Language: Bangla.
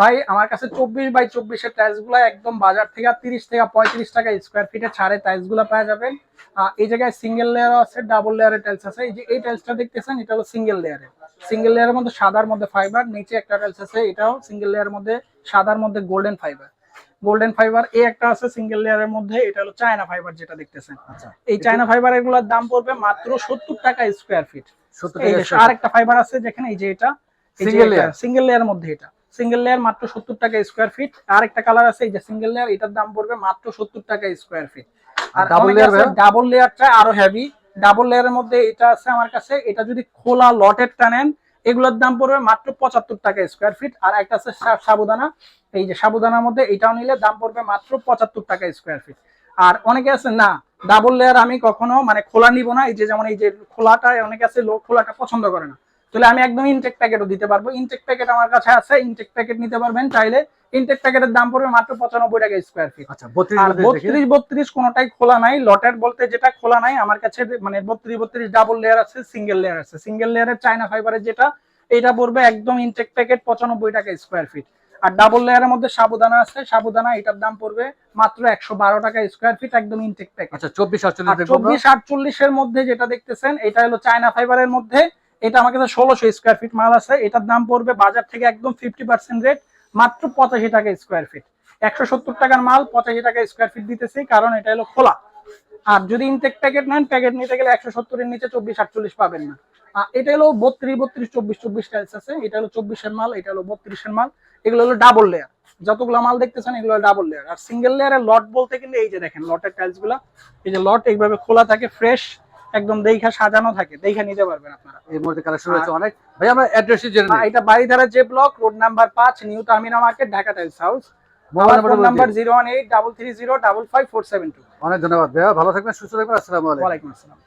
ভাই আমার কাছে চব্বিশ বাই চব্বিশের টাইলসগুলো একদম বাজার থেকে তিরিশ থেকে পঁয়ত্রিশ টাকা স্কোয়ার ফিটে ছাড়ে টাইলসগুলো পাওয়া যাবেন। এই জায়গায় সিঙ্গেল লেয়ার আছে ডাবল লেয়ারের টাইলস আছে। এই যে এই টাইলসটা দেখতেছেন এটা হলো সিঙ্গেল লেয়ারের সিঙ্গেল লেয়ারের মধ্যে সাদার মধ্যে ফাইবার নিচে একটা টাইলস আছে এটাও সিঙ্গেল লেয়ারের মধ্যে সাদার মধ্যে গোল্ডেন ফাইবার গোল্ডেন ফাইবার এই একটা আছে সিঙ্গেল লেয়ারের মধ্যে এটা হলো চায়না ফাইবার যেটা দেখতেছেন। আচ্ছা। এই চায়না ফাইবার এগুলোর দাম পড়বে মাত্র সত্তর টাকা স্কোয়ার ফিট আর একটা ফাইবার আছে যেখানে এই যে এটা সিঙ্গেল লেয়ার সিঙ্গেল লেয়ার মধ্যে এটা। সিঙ্গেল লেয়ার মাত্র সত্তর টাকা স্কোয়ার ফিট আর একটা কালার আছে এই যে সিঙ্গেল লেয়ার এটার দাম পড়বে মাত্র সত্তর টাকা স্কোয়ার ফিট আর layer ভাইয়া? ডাবল লেয়ারটা আরও হেভি ডাবল লেয়ারের মধ্যে এটা আছে আমার কাছে এটা যদি খোলা লটেরটা নেন এগুলোর দাম পড়বে মাত্র পঁচাত্তর টাকা স্কোয়ার ফিট আর একটা আছে সাবুদানা। এই যে সাবুদানার মধ্যে এটাও নিলে দাম পড়বে মাত্র পঁচাত্তর টাকা স্কোয়ার ফিট আর অনেকে আছে না ডাবল লেয়ার আমি কখনো মানে খোলা নিব না এই যে যেমন এই যে খোলাটা অনেকে আছে লোক খোলাটা পছন্দ করে না। তাহলে আমি একদম ইনটেক প্যাকেটও দিতে পারব। ইনটেক প্যাকেট আমার কাছে আছে ইনটেক প্যাকেট নিতে পারবেন চাইলে। ইনটেক প্যাকেটের দাম পড়বে মাত্র পঁচানব্বই টাকা স্কোয়ার ফিট আচ্ছা বত্রিশ আর বত্রিশ কোনোটাই খোলা নাই। লটের বলতে যেটা খোলা নাই আমার কাছে মানে বত্রিশ বত্রিশ ডাবল লেয়ার আছে সিঙ্গেল লেয়ার আছে। সিঙ্গেল লেয়ারের চায়না ফাইবারের যেটা এটা পড়বে একদম ইনটেক প্যাকেট পঁচানব্বই টাকা স্কোয়ার ফিট আর ডাবল লেয়ারের মধ্যে সাবুদানা আছে। সাবুদানা এটার দাম পড়বে মাত্র একশো বারো টাকা স্কোয়ার ফিট একদম ইনটেক প্যাকেট আচ্ছা চব্বিশ আটচল্লিশ। চব্বিশ আটচল্লিশের মধ্যে যেটা দেখতেছেন এটা হলো চায়না ফাইবারের মধ্যে এটা আমার কাছে ষোলোশো স্কোয়ার ফিট মাল আছে। এটার দাম পড়বে বাজার থেকে একদম ফিফটি পার্সেন্ট রেট মাত্র পঁচাশি টাকা স্কোয়ার ফিট একশো সত্তর টাকার মাল, পঁচাশি টাকা স্কোয়ার ফিট দিতেছি, কারণ এটা হলো খোলা। আর যদি ইনটেক প্যাকেট নেন প্যাকেট নিতে গেলে একশো সত্তরের নিচে চব্বিশ আটচল্লিশ পাবেন না। এটা হলো বত্রিশ বত্রিশ, চব্বিশ চব্বিশ টাইলস আছে। এটা হলো চব্বিশের মাল, এটা হলো বত্রিশের মাল। এগুলো হলো ডাবল লেয়ার যতগুলো মাল দেখতেছেন, এগুলো ডাবল লেয়ার আর সিঙ্গেল লেয়ারের লট বলতে কিন্তু এই যে দেখেন লটের টাইলসগুলা, এই যে লট এইভাবে খোলা থাকে ফ্রেশ একদম দেখা সাজানো থাকে দেখা নিতে পারবেন আপনারা। এই মধ্যে কালেকশন রয়েছে অনেক। ভাই আমরা অ্যাড্রেসে জেনে নিই। এটা বাড়িধারা যে ব্লক রোড নাম্বার পাঁচ new Tamina market Dhaka tiles house mobile number number zero one eight double three zero double five four seven two অনেক ধন্যবাদ ভাইয়া। ভালো থাকবেন সুস্থ থাকবেন। আসসালামু আলাইকুম। ওয়ালাইকুম আসসালাম।